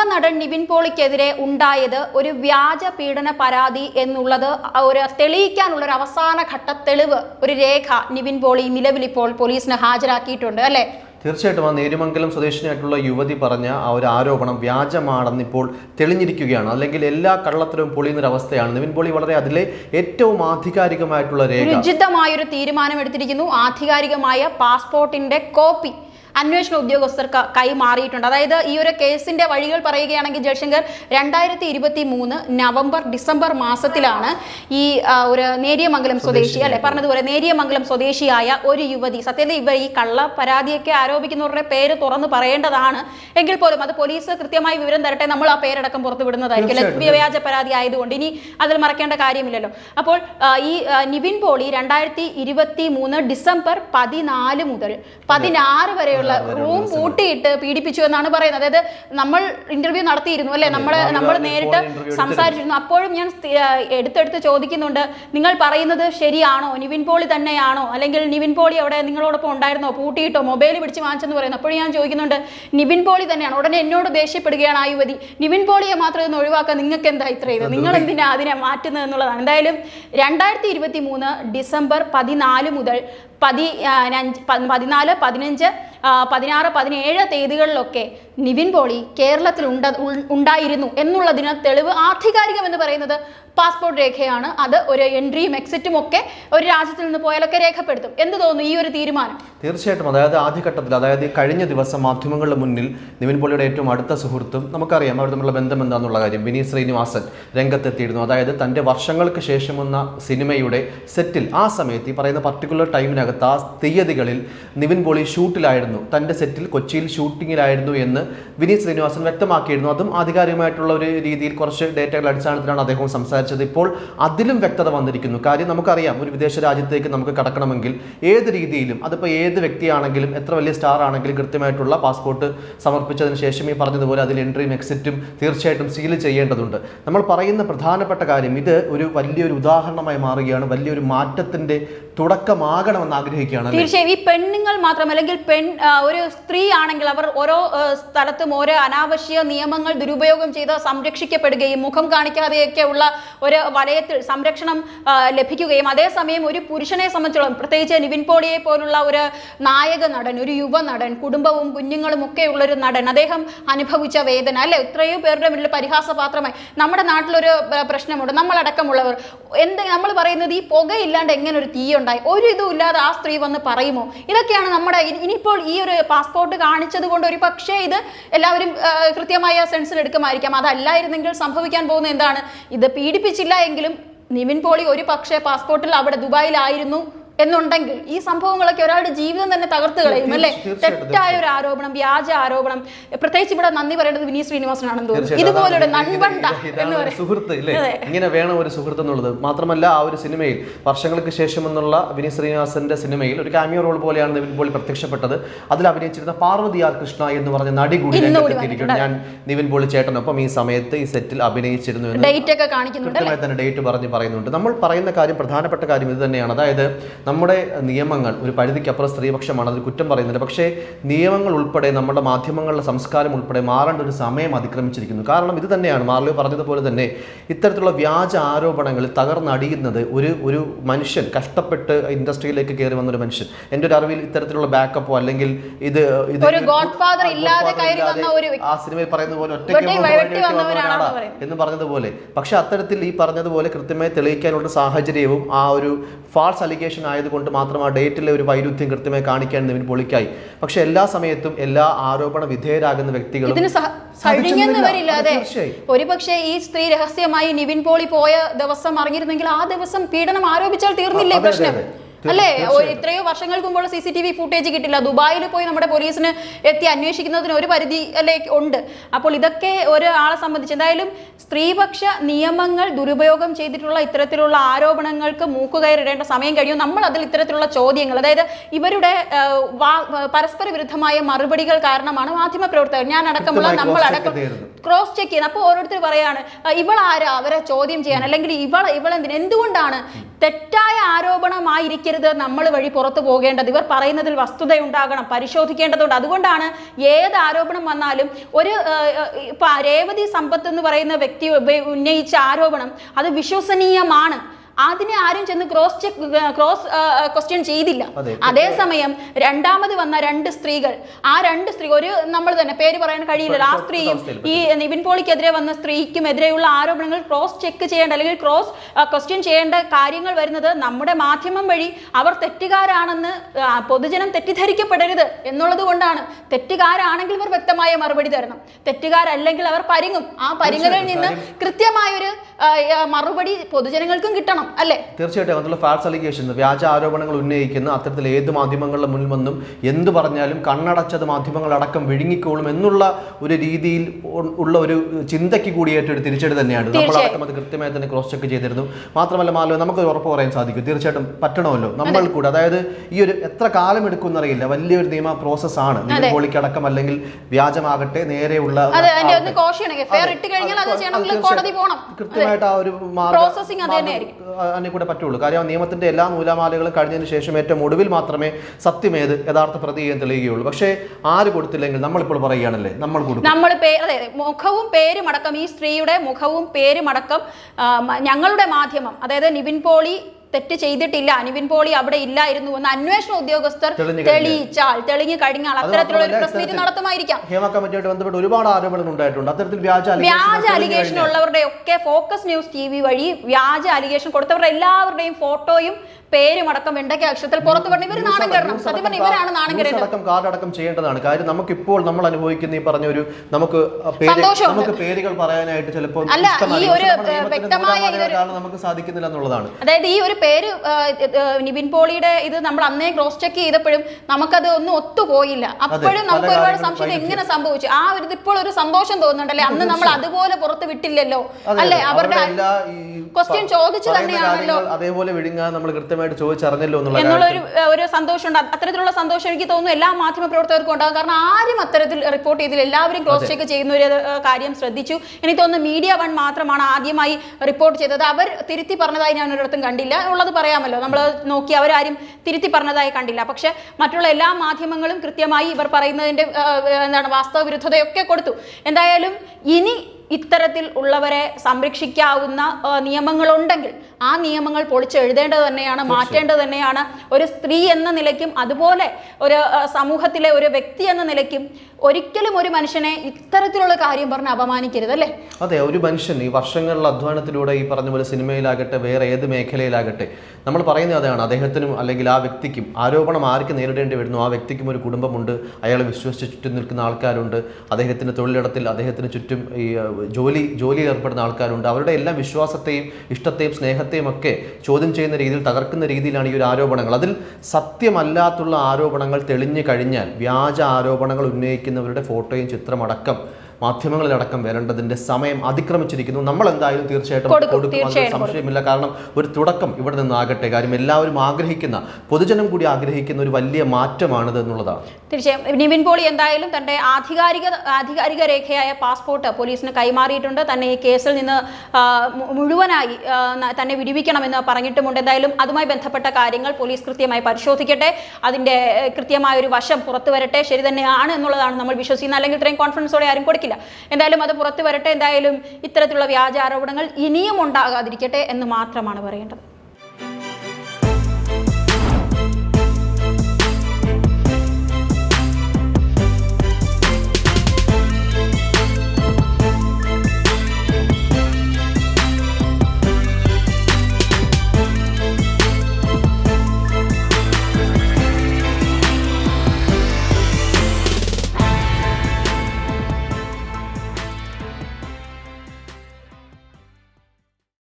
യുവനടൻ നിവിൻ പോളിക്കെതിരെ ഉണ്ടായത് ഒരു വ്യാജ പീഡന പരാതി എന്നുള്ളത് ഒരു തെളിയിക്കാനുള്ള ഒരു അവസാന ഘട്ട തെളിവ് ഒരു രേഖ നിവിൻ പോളി നിലവിൽ ഇപ്പോൾ പോലീസിന് ഹാജരാക്കിയിട്ടുണ്ട് അല്ലേ? തീർച്ചയായിട്ടും. ആ നേരുമംഗലം സ്വദേശിനിയായിട്ടുള്ള യുവതി പറഞ്ഞ ആ ഒരു ആരോപണം വ്യാജമാണെന്ന് ഇപ്പോൾ തെളിഞ്ഞിരിക്കുകയാണ്. അല്ലെങ്കിൽ എല്ലാ കള്ളത്തരവും അവസ്ഥയാണ്. നിവിൻ പോളി വളരെ അതിലെ ഏറ്റവും ആധികാരികമായിട്ടുള്ള രേഖ. ഉചിതമായൊരു തീരുമാനം എടുത്തിരിക്കുന്നു ആധികാരികമായ പാസ്പോർട്ടിന്റെ കോപ്പി അന്വേഷണ ഉദ്യോഗസ്ഥർക്ക് കൈമാറിയിട്ടുണ്ട് അതായത് ഈ ഒരു കേസിന്റെ വഴികൾ പറയുകയാണെങ്കിൽ ജയശങ്കർ രണ്ടായിരത്തി ഇരുപത്തി മൂന്ന് നവംബർ ഡിസംബർ മാസത്തിലാണ് ഈ ഒരു നേരിയമംഗലം സ്വദേശി അല്ലെ? പറഞ്ഞതുപോലെ നേരിയമംഗലം സ്വദേശിയായ ഒരു യുവതി. സത്യത്തിൽ ഇവർ ഈ കള്ള പരാതിയൊക്കെ ആരോപിക്കുന്നവരുടെ പേര് തുറന്നു പറയേണ്ടതാണ്. എങ്കിൽ പോലും അത് പോലീസ് കൃത്യമായി വിവരം തരട്ടെ. നമ്മൾ ആ പേരടക്കം പുറത്തു വിടുന്നതായിരിക്കും വ്യാജ പരാതി ആയതുകൊണ്ട്. ഇനി അതിൽ മറക്കേണ്ട കാര്യമില്ലല്ലോ. അപ്പോൾ ഈ നിവിൻ പോളി രണ്ടായിരത്തി ഇരുപത്തി മൂന്ന് ഡിസംബർ പതിനാല് മുതൽ പതിനാറ് വരെയുള്ള റൂം പൂട്ടിയിട്ട് പീഡിപ്പിച്ചു എന്നാണ് പറയുന്നത്. അതായത് നമ്മൾ ഇന്റർവ്യൂ നടത്തിയിരുന്നു അല്ലെ? നമ്മൾ നമ്മൾ നേരിട്ട് സംസാരിച്ചിരുന്നു. അപ്പോഴും ഞാൻ എടുത്തെടുത്ത് ചോദിക്കുന്നുണ്ട് നിങ്ങൾ പറയുന്നത് ശരിയാണോ? നിവിൻ പോളി തന്നെയാണോ? അല്ലെങ്കിൽ നിവിൻ പോളി അവിടെ നിങ്ങളോടൊപ്പം ഉണ്ടായിരുന്നോ? പൂട്ടിയിട്ടോ? മൊബൈൽ പിടിച്ച് വാങ്ങിച്ചെന്ന് പറയുന്നു. അപ്പോഴും ഞാൻ ചോദിക്കുന്നുണ്ട് നിവിൻ പോളി തന്നെയാണ്? ഉടനെ എന്നോട് ദേഷ്യപ്പെടുകയാണ് ആ യുവതി നിവിൻ പോളിയെ മാത്രം ഇന്ന് ഒഴിവാക്കാൻ നിങ്ങൾക്ക് എന്താ ഇത്ര ഇത്? നിങ്ങൾ എന്തിനാ അതിനെ മാറ്റുന്നത് എന്നുള്ളതാണ്. എന്തായാലും രണ്ടായിരത്തി ഇരുപത്തി മൂന്ന് ഡിസംബർ പതിനാല് മുതൽ പതി പതിനാല് പതിനഞ്ച് പതിനാറ് പതിനേഴ് തീയതികളിലൊക്കെ നിവിൻ പോളി കേരളത്തിൽ ഉണ്ട ഉണ്ടായിരുന്നു എന്നുള്ളതിന് തെളിവ് ആധികാരികം എന്ന് പറയുന്നത് പാസ്പോർട്ട് രേഖയാണ് അത് ഒരു എൻട്രിയും എക്സിറ്റും ഒക്കെ ഒരു രാജ്യത്തിൽ നിന്ന് പോയാലൊക്കെ രേഖപ്പെടുത്തും. എന്ത് തോന്നുന്നു ഈ ഒരു തീരുമാനം? തീർച്ചയായിട്ടും. അതായത് ആദ്യഘട്ടത്തിൽ അതായത് കഴിഞ്ഞ ദിവസം മാധ്യമങ്ങളുടെ മുന്നിൽ നിവിൻ പോളിയുടെ ഏറ്റവും അടുത്ത സുഹൃത്തും നമുക്കറിയാം അവർ തമ്മിലുള്ള ബന്ധം എന്താണെന്നുള്ള കാര്യം. വിനീത് ശ്രീനിവാസൻ രംഗത്തെത്തിയിരുന്നു. അതായത് തന്റെ വർഷങ്ങൾക്ക് ശേഷം വന്ന സിനിമയുടെ സെറ്റിൽ ആ സമയത്ത് ഈ പറയുന്ന പർട്ടിക്കുലർ ടൈമിനകത്ത് ആ തീയതികളിൽ നിവിൻ പോളി ഷൂട്ടിലായിരുന്നു. തന്റെ സെറ്റിൽ കൊച്ചിയിൽ ഷൂട്ടിങ്ങിലായിരുന്നു എന്ന് വിനീത് ശ്രീനിവാസൻ വ്യക്തമാക്കിയിരുന്നു. അതും ആധികാരികമായിട്ടുള്ള ഒരു രീതിയിൽ കുറച്ച് ഡേറ്റകളുടെ അടിസ്ഥാനത്തിലാണ് അദ്ദേഹം സംസാരിച്ചത്. ഇപ്പോൾ അതിലും വ്യക്തത വന്നിരിക്കുന്നു. കാര്യം നമുക്കറിയാം ഒരു വിദേശ രാജ്യത്തേക്ക് നമുക്ക് കടക്കണമെങ്കിൽ ഏത് രീതിയിലും അതിപ്പോൾ ഏത് വ്യക്തിയാണെങ്കിലും എത്ര വലിയ സ്റ്റാർ ആണെങ്കിലും കൃത്യമായിട്ടുള്ള പാസ്പോർട്ട് സമർപ്പിച്ചതിന് ശേഷം ഈ പറഞ്ഞതുപോലെ അതിൽ എൻട്രിയും എക്സിറ്റും തീർച്ചയായിട്ടും സീൽ ചെയ്യേണ്ടതുണ്ട്. നമ്മൾ പറയുന്ന പ്രധാനപ്പെട്ട കാര്യം ഇത് ഒരു വലിയൊരു ഉദാഹരണമായി മാറുകയാണ് വലിയൊരു മാറ്റത്തിന്റെ തുടക്കമാകണമെന്ന് ആഗ്രഹിക്കുകയാണ് തീർച്ചയായും. ഈ പെണ്ണുങ്ങൾ മാത്രം അല്ലെങ്കിൽ പെൺ ഒരു സ്ത്രീ ആണെങ്കിൽ അവർ ഓരോ സ്ഥലത്തും ഓരോ അനാവശ്യ നിയമങ്ങൾ ദുരുപയോഗം ചെയ്ത് സംരക്ഷിക്കപ്പെടുകയും മുഖം കാണിക്കാതെയൊക്കെ ഉള്ള ഒരു വലയത്തിൽ സംരക്ഷണം ലഭിക്കുകയും അതേസമയം ഒരു പുരുഷനെ സംബന്ധിച്ചോളം പ്രത്യേകിച്ച് നിവിൻ പോളിയെ പോലുള്ള ഒരു നായക നടൻ ഒരു യുവ നടൻ കുടുംബവും കുഞ്ഞുങ്ങളും ഒക്കെ ഉള്ള ഒരു നടൻ അദ്ദേഹം അനുഭവിച്ച വേദന. അല്ലെ? ഇത്രയും പേരുടെ മുന്നിൽ പരിഹാസപാത്രമായി. നമ്മുടെ നാട്ടിലൊരു പ്രശ്നമുണ്ട്. നമ്മളടക്കമുള്ളവർ. എന്ത് നമ്മൾ പറയുന്നത് ഈ പുകയില്ലാണ്ട് എങ്ങനെ ഒരു തീ ഉണ്ടായി ഒരു ഇതും ഇല്ലാതെ ആ സ്ത്രീ വന്ന് പറയുമോ? ഇതൊക്കെയാണ് നമ്മുടെ ഇനി- ഇനിയിപ്പോൾ ഈ ഒരു പാസ്പോർട്ട് കാണിച്ചത് കൊണ്ട് ഒരു പക്ഷേ ഇത് എല്ലാവരും കൃത്യമായ സെൻസിൽ എടുക്കുമായിരിക്കാം അതല്ലായിരുന്നെങ്കിൽ സംഭവിക്കാൻ പോകുന്ന എന്താണ്? ഇത് പീഡിപ്പിച്ചില്ല എങ്കിലും നിവിൻ പോളി ഒരു പക്ഷേ പാസ്പോർട്ടിൽ അവിടെ ദുബായിലായിരുന്നു. എന്നുണ്ടെങ്കിൽ ഈ സംഭവങ്ങളൊക്കെ ഒരാളുടെ ജീവിതം തന്നെ തകർത്ത് കളയും അല്ലേ? തെറ്റായ ഒരു ആരോപണം വ്യാജ ആരോപണം. പ്രത്യേകിച്ച് ഇവിടെ നന്ദി പറയേണ്ടത് വിനീത് ശ്രീനിവാസനാണെന്ന് തോന്നുന്നു. ഇതുപോലൊരു നൻപണ്ട എന്ന് പറയുന്നത് സുഹൃത്ത് ഇല്ലേ? ഇങ്ങനെ വേണം ഒരു സുഹൃത്ത് എന്നുള്ളത്. മാത്രമല്ല ആ ഒരു സിനിമയിൽ വർഷങ്ങൾക്ക് ശേഷം എന്നുള്ള വിനീത് ശ്രീനിവാസന്റെ സിനിമയിൽ ഒരു കാമിയോ റോൾ പോലെയാണ് നിവിൻ പോളി പ്രത്യക്ഷപ്പെട്ടത്. അതിൽ അഭിനയിച്ചിരുന്ന പാർവതി ആർ കൃഷ്ണ എന്ന് പറഞ്ഞ നടി കൂടി രംഗത്തെത്തിയിരിക്കുന്നു. ഞാൻ നിവിൻ പോളി ചേട്ടനൊപ്പം ഈ സമയത്ത് ഈ സെറ്റിൽ അഭിനയിച്ചിരുന്നു എന്ന് ഡേറ്റ് ഒക്കെ കാണിക്കുന്നുണ്ട് കൃത്യമായി തന്നെ ഡേറ്റ് പറഞ്ഞ് പറയുന്നുണ്ട്. നമ്മൾ പറയുന്ന കാര്യം പ്രധാനപ്പെട്ട കാര്യം ഇത് തന്നെയാണ്. അതായത് നമ്മുടെ നിയമങ്ങൾ ഒരു പരിധിക്കപ്പുറം സ്ത്രീപക്ഷമാണ് അതിൽ കുറ്റം പറയുന്നില്ല പക്ഷേ നിയമങ്ങൾ ഉൾപ്പെടെ നമ്മുടെ മാധ്യമങ്ങളുടെ സംസ്കാരം ഉൾപ്പെടെ മാറേണ്ട ഒരു സമയം അതിക്രമിച്ചിരിക്കുന്നു. കാരണം ഇത് തന്നെയാണ് മാർലിയോ പറഞ്ഞതുപോലെ തന്നെ ഇത്തരത്തിലുള്ള വ്യാജ ആരോപണങ്ങൾ തകർന്നടിയുന്നത് ഒരു ഒരു മനുഷ്യൻ കഷ്ടപ്പെട്ട് ഇൻഡസ്ട്രിയിലേക്ക് കയറി വന്ന ഒരു മനുഷ്യൻ. എന്റെ ഒരു അറിവിൽ ഇത്തരത്തിലുള്ള ബാക്കപ്പോ അല്ലെങ്കിൽ ഇത് ഇത് ആ സിനിമയിൽ പറയുന്ന പോലെ ഒറ്റയ്ക്ക്. എന്ന് പറഞ്ഞതുപോലെ. പക്ഷെ അത്തരത്തിൽ ഈ പറഞ്ഞതുപോലെ കൃത്യമായി തെളിയിക്കാനുള്ള സാഹചര്യവും ആ ഒരു ഫാൾസ് അലിഗേഷൻ ആയതുകൊണ്ട് മാത്രം ആ ഡേറ്റിലെ ഒരു വൈരുദ്ധ്യം കൃത്യമായി കാണിക്കാൻ നിവിൻ പൊളിക്കായി. പക്ഷെ എല്ലാ സമയത്തും എല്ലാ ആരോപണ വിധേയരാകുന്ന വ്യക്തികളും കഴിഞ്ഞെന്നവരില്ലാതെ. ഒരുപക്ഷെ ഈ സ്ത്രീ രഹസ്യമായി നിവിൻ പോളി പോയ ദിവസം അറിഞ്ഞിരുന്നെങ്കിൽ ആ ദിവസം പീഡനം ആരോപിച്ചാൽ തീർന്നില്ലേ പ്രശ്നം? അല്ലേ? എത്രയോ വർഷങ്ങൾക്ക് മുമ്പുള്ള C C T V footage കിട്ടില്ല. ദുബായിൽ പോയി നമ്മുടെ പോലീസിന് എത്തി അന്വേഷിക്കുന്നതിന് ഒരു പരിധി അല്ലേ ഉണ്ട്. അപ്പോൾ ഇതൊക്കെ ഒരാളെ സംബന്ധിച്ച് എന്തായാലും സ്ത്രീപക്ഷ നിയമങ്ങൾ ദുരുപയോഗം ചെയ്തിട്ടുള്ള ഇത്തരത്തിലുള്ള ആരോപണങ്ങൾക്ക് മൂക്കുകയറിടേണ്ട സമയം കഴിയും. നമ്മൾ അതിൽ ഇത്തരത്തിലുള്ള ചോദ്യങ്ങൾ അതായത് ഇവരുടെ പരസ്പര വിരുദ്ധമായ മറുപടികൾ കാരണമാണ് മാധ്യമ പ്രവർത്തകർ ഞാൻ അടക്കമുള്ള നമ്മൾ അടക്കം ക്രോസ് ചെക്ക് ചെയ്യുന്നത്. അപ്പോൾ ഓരോരുത്തർ പറയാണ് ഇവളാരാ അവരെ ചോദ്യം ചെയ്യാൻ? അല്ലെങ്കിൽ ഇവൾ ഇവളെന്തിന്? എന്തുകൊണ്ടാണ് തെറ്റായ ആരോപണമായിരിക്കരുത്. നമ്മൾ വഴി പുറത്തു പോകേണ്ടത്. ഇവർ പറയുന്നതിൽ വസ്തുതയുണ്ടാകണം. പരിശോധിക്കേണ്ടതുണ്ട്. അതുകൊണ്ടാണ് ഏത് ആരോപണം വന്നാലും ഒരു രേവതി സമ്പത്ത് എന്ന് പറയുന്ന വ്യക്തി ഉന്നയിച്ച ആരോപണം അത് വിശ്വസനീയമാണ്. അതിനെ ആരും ചെന്ന് ക്രോസ് ചെക്ക് ക്രോസ് ക്വസ്റ്റ്യൻ ചെയ്തില്ല. അതേസമയം രണ്ടാമത് വന്ന രണ്ട് സ്ത്രീകൾ ആ രണ്ട് സ്ത്രീ ഒരു നമ്മൾ തന്നെ പേര് പറയാൻ കഴിയില്ല ആ സ്ത്രീയും ഈ നിവിൻ പോളിക്കെതിരെ വന്ന സ്ത്രീക്കും എതിരെയുള്ള ആരോപണങ്ങൾ ക്രോസ് ചെക്ക് ചെയ്യേണ്ട അല്ലെങ്കിൽ ക്രോസ് ക്വസ്റ്റ്യൻ ചെയ്യേണ്ട കാര്യങ്ങൾ വരുന്നത് നമ്മുടെ മാധ്യമം വഴി അവർ തെറ്റുകാരാണെന്ന് പൊതുജനം തെറ്റിദ്ധരിക്കപ്പെടരുത് എന്നുള്ളത് കൊണ്ടാണ്. തെറ്റുകാരാണെങ്കിൽ ഇവർ വ്യക്തമായ മറുപടി തരണം. തെറ്റുകാരല്ലെങ്കിൽ അവർ പരിങ്ങും. ആ പരിങ്ങലിൽ നിന്ന് കൃത്യമായൊരു മറുപടി പൊതുജനങ്ങൾക്കും കിട്ടണം. അല്ലേ? തീർച്ചയായിട്ടും അതിലുള്ള ഫാൾസ് അലിഗേഷൻ വ്യാജ ആരോപണങ്ങൾ ഉന്നയിക്കുന്ന അത്തരത്തിൽ ഏത് മാധ്യമങ്ങളുടെ മുന്നിൽ വന്നും എന്ത് പറഞ്ഞാലും കണ്ണടച്ചത് മാധ്യമങ്ങളടക്കം വിഴുങ്ങിക്കോളും എന്നുള്ള ഒരു രീതിയിൽ ഉള്ള ഒരു ചിന്തയ്ക്ക് കൂടിയായിട്ട് ഒരു തിരിച്ചടി തന്നെയാണ്. നമ്മളടക്കം അത് കൃത്യമായി തന്നെ ക്രോസ് ചെക്ക് ചെയ്തിരുന്നു. മാത്രമല്ല മാലോ നമുക്ക് ഉറപ്പ് പറയാൻ സാധിക്കും. തീർച്ചയായിട്ടും പറ്റണമല്ലോ. നമ്മൾ കൂടെ അതായത് ഈ ഒരു എത്ര കാലം എടുക്കുമെന്നറിയില്ല. വലിയൊരു നിയമ പ്രോസസ് ആണ്. ഹോളിക്കടക്കം അല്ലെങ്കിൽ വ്യാജമാകട്ടെ നേരെയുള്ള കൃത്യമായിട്ട് ആ ഒരു അതിനെ കൂടെ പറ്റുള്ളൂ. കാര്യം നിയമത്തിന്റെ എല്ലാ നൂലാമാലകളും കഴിഞ്ഞതിന് ശേഷം ഏറ്റവും ഒടുവിൽ മാത്രമേ സത്യമേത് യഥാർത്ഥ പ്രതി എന്ന് തെളിയുകയുള്ളൂ. പക്ഷേ ആര് കൊടുത്തില്ലെങ്കിൽ നമ്മളിപ്പോൾ പറയുകയാണല്ലേ? നമ്മൾ കൊടുക്കും. നമ്മൾ അതെ, മുഖവും പേരും അടക്കം ഈ സ്ത്രീയുടെ മുഖവും പേരും അടക്കം ഞങ്ങളുടെ മാധ്യമം അതായത് നിവിൻ പോളി തെറ്റ് ചെയ്തിട്ടില്ല. അനുവിൻ പോളി അവിടെ ഇല്ലായിരുന്നു എന്ന് അന്വേഷണ ഉദ്യോഗസ്ഥർ. തെളിയിച്ചാൽ തെളിഞ്ഞു കഴിഞ്ഞാൽ അത്തരത്തിലുള്ള ഒരു പ്രസ് മീറ്റ് നടത്തുമായിരിക്കാം. ഹേമ കമ്മിറ്റിയായിട്ട് ബന്ധപ്പെട്ട് ഒരുപാട് ആരോപണങ്ങൾ ഉണ്ടായിട്ടുണ്ട്. അത്തരത്തിൽ വ്യാജ വ്യാജ അലിഗേഷൻ ഉള്ളവരുടെ ഒക്കെ ഫോക്കസ് ന്യൂസ് ടി വി വഴി വ്യാജ അലിഗേഷൻ കൊടുത്തവരുടെ എല്ലാവരുടെയും ഫോട്ടോയും പേരും മടക്കം വെണ്ടയ്ക്ക അക്ഷരത്തിൽ പുറത്തു പറഞ്ഞു ഇവർ നാണം കയറണം. സത്യം ഇവരാണ് നാണം അടക്കം കാർഡ് അടക്കം ചെയ്യേണ്ടതാണ്. കാര്യം നമുക്ക് ഇപ്പോൾ നമ്മൾ അനുഭവിക്കുന്ന ഈ പറഞ്ഞ ഒരു നമുക്ക് നമുക്ക് പേരുകൾ പറയാനായിട്ട് ചിലപ്പോൾ അല്ല, ഈ ഒരു, വ്യക്തമായ നമുക്ക് സാധിക്കുന്നില്ല എന്നുള്ളതാണ്. അതായത് ഈ ഒരു പേര് നിബിൻ പോളിയുടെ ഇത് നമ്മൾ അന്നേ ക്രോസ് ചെക്ക് ചെയ്തപ്പോഴും നമുക്കത് ഒന്നും ഒത്തുപോയില്ല അപ്പോഴും നമുക്ക് ഒരുപാട് സംശയം. എങ്ങനെ സംഭവിച്ചു? ആ ഒരു ഇപ്പോൾ ഒരു സന്തോഷം തോന്നുന്നുണ്ടല്ലേ? അന്ന് നമ്മൾ അതുപോലെ പുറത്ത് വിട്ടില്ലല്ലോ. അല്ലെ? അവരുടെ ക്വസ്റ്റ്യൻ ചോദിച്ചു തന്നെയാണല്ലോ. അതേപോലെ വിഴുങ്ങാൻ നമ്മൾ കൃത്യമായിട്ട് ചോദിച്ചറിഞ്ഞല്ലോ എന്നുള്ള ഒരു സന്തോഷമുണ്ട്. അത് അത്തരത്തിലുള്ള സന്തോഷം എനിക്ക് തോന്നുന്നു എല്ലാ മാധ്യമ പ്രവർത്തകർക്കും ഉണ്ടാകും. കാരണം ആരും അത്തരത്തിൽ റിപ്പോർട്ട് ചെയ്തില്ല. എല്ലാവരും ക്രോസ് ചെക്ക് ചെയ്യുന്ന ഒരു കാര്യം ശ്രദ്ധിച്ചു. എനിക്ക് തോന്നുന്നു മീഡിയ വൺ മാത്രമാണ് ആദ്യമായി റിപ്പോർട്ട് ചെയ്തത്. അവർ തിരുത്തി പറഞ്ഞതായി ഞാൻ ഒരിടത്തും കണ്ടില്ല. ഉള്ളത് പറയാമല്ലോ. നമ്മൾ നോക്കി അവരാരും തിരുത്തി പറഞ്ഞതായി കണ്ടില്ല. പക്ഷെ മറ്റുള്ള എല്ലാ മാധ്യമങ്ങളും കൃത്യമായി ഇവർ പറയുന്നതിന്റെ എന്താണ് വാസ്തവ വിരുദ്ധതയൊക്കെ കൊടുത്തു. എന്തായാലും ഇനി ഇത്തരത്തിൽ ഉള്ളവരെ സംരക്ഷിക്കാവുന്ന നിയമങ്ങളുണ്ടെങ്കിൽ ആ നിയമങ്ങൾ പൊളിച്ചെഴുതേണ്ടത് തന്നെയാണ് മാറ്റേണ്ടത് തന്നെയാണ്. ഒരു സ്ത്രീ എന്ന നിലയ്ക്കും അതുപോലെ ഒരു സമൂഹത്തിലെ ഒരു വ്യക്തി എന്ന നിലയ്ക്കും ഒരിക്കലും ഒരു മനുഷ്യനെ ഇത്തരത്തിലുള്ള കാര്യം പറഞ്ഞ് അപമാനിക്കരുത് അല്ലേ? അതെ ഒരു മനുഷ്യൻ ഈ വർഷങ്ങളിലെ അധ്വാനത്തിലൂടെ ഈ പറഞ്ഞ പോലെ സിനിമയിലാകട്ടെ വേറെ ഏത് മേഖലയിലാകട്ടെ നമ്മൾ പറയുന്നത് അതാണ്. അദ്ദേഹത്തിനും അല്ലെങ്കിൽ ആ വ്യക്തിക്കും ആരോപണം ആർക്ക് നേരിടേണ്ടി വരുന്നു? ആ വ്യക്തിക്കും ഒരു കുടുംബമുണ്ട് അയാളെ വിശ്വസിച്ച് ചുറ്റും നിൽക്കുന്ന ആൾക്കാരുണ്ട് അദ്ദേഹത്തിന്റെ തൊഴിലിടത്തിൽ അദ്ദേഹത്തിന് ചുറ്റും ഈ ജോലി ജോലിയിൽ ഏർപ്പെടുന്ന ആൾക്കാരുണ്ട്. അവരുടെ എല്ലാ വിശ്വാസത്തെയും ഇഷ്ടത്തെയും സ്നേഹത്തെയും ഒക്കെ ചോദ്യം ചെയ്യുന്ന രീതിയിൽ തകർക്കുന്ന രീതിയിലാണ് ഈ ഒരു ആരോപണങ്ങൾ. അതിൽ സത്യമല്ലാത്തുള്ള ആരോപണങ്ങൾ തെളിഞ്ഞു കഴിഞ്ഞാൽ വ്യാജ ആരോപണങ്ങൾ ഉന്നയിക്കുന്നവരുടെ ഫോട്ടോയും ചിത്രമടക്കം മാധ്യമങ്ങളിലടക്കം വരേണ്ടതിന്റെ സമയം അതിക്രമിച്ചിരിക്കുന്നു. നമ്മൾ എന്തായാലും തീർച്ചയായിട്ടും സംശയമില്ല. കാരണം ഒരു തുടക്കം ഇവിടെ നിന്നാകട്ടെ. കാര്യം എല്ലാവരും ആഗ്രഹിക്കുന്ന പൊതുജനം കൂടി ആഗ്രഹിക്കുന്ന ഒരു വലിയ മാറ്റമാണിത് എന്നുള്ളതാണ്. തീർച്ചയായും. നിവിൻ പോളി എന്തായാലും തന്റെ ആധികാരിക ആധികാരിക രേഖയായ പാസ്പോർട്ട് പോലീസിന് കൈമാറിയിട്ടുണ്ട്. തന്നെ ഈ കേസിൽ നിന്ന് മുഴുവനായി തന്നെ വിടിവിക്കണമെന്ന് പറഞ്ഞിട്ടുമുണ്ട്. എന്തായാലും അതുമായി ബന്ധപ്പെട്ട കാര്യങ്ങൾ പോലീസ് കൃത്യമായി പരിശോധിക്കട്ടെ. അതിന്റെ കൃത്യമായ ഒരു വശം പുറത്തു വരട്ടെ ശരി തന്നെയാണ് എന്നുള്ളതാണ് നമ്മൾ വിശ്വസിക്കുന്നത്. അല്ലെങ്കിൽ ഇത്രയും കോൺഫിഡൻസോടെ ആരും കൊടുക്കില്ല. എന്തായാലും അത് പുറത്തു വരട്ടെ. എന്തായാലും ഇത്തരത്തിലുള്ള വ്യാജ ആരോപണങ്ങൾ ഇനിയും ഉണ്ടാകാതിരിക്കട്ടെ എന്ന് മാത്രമാണ് പറയേണ്ടത്.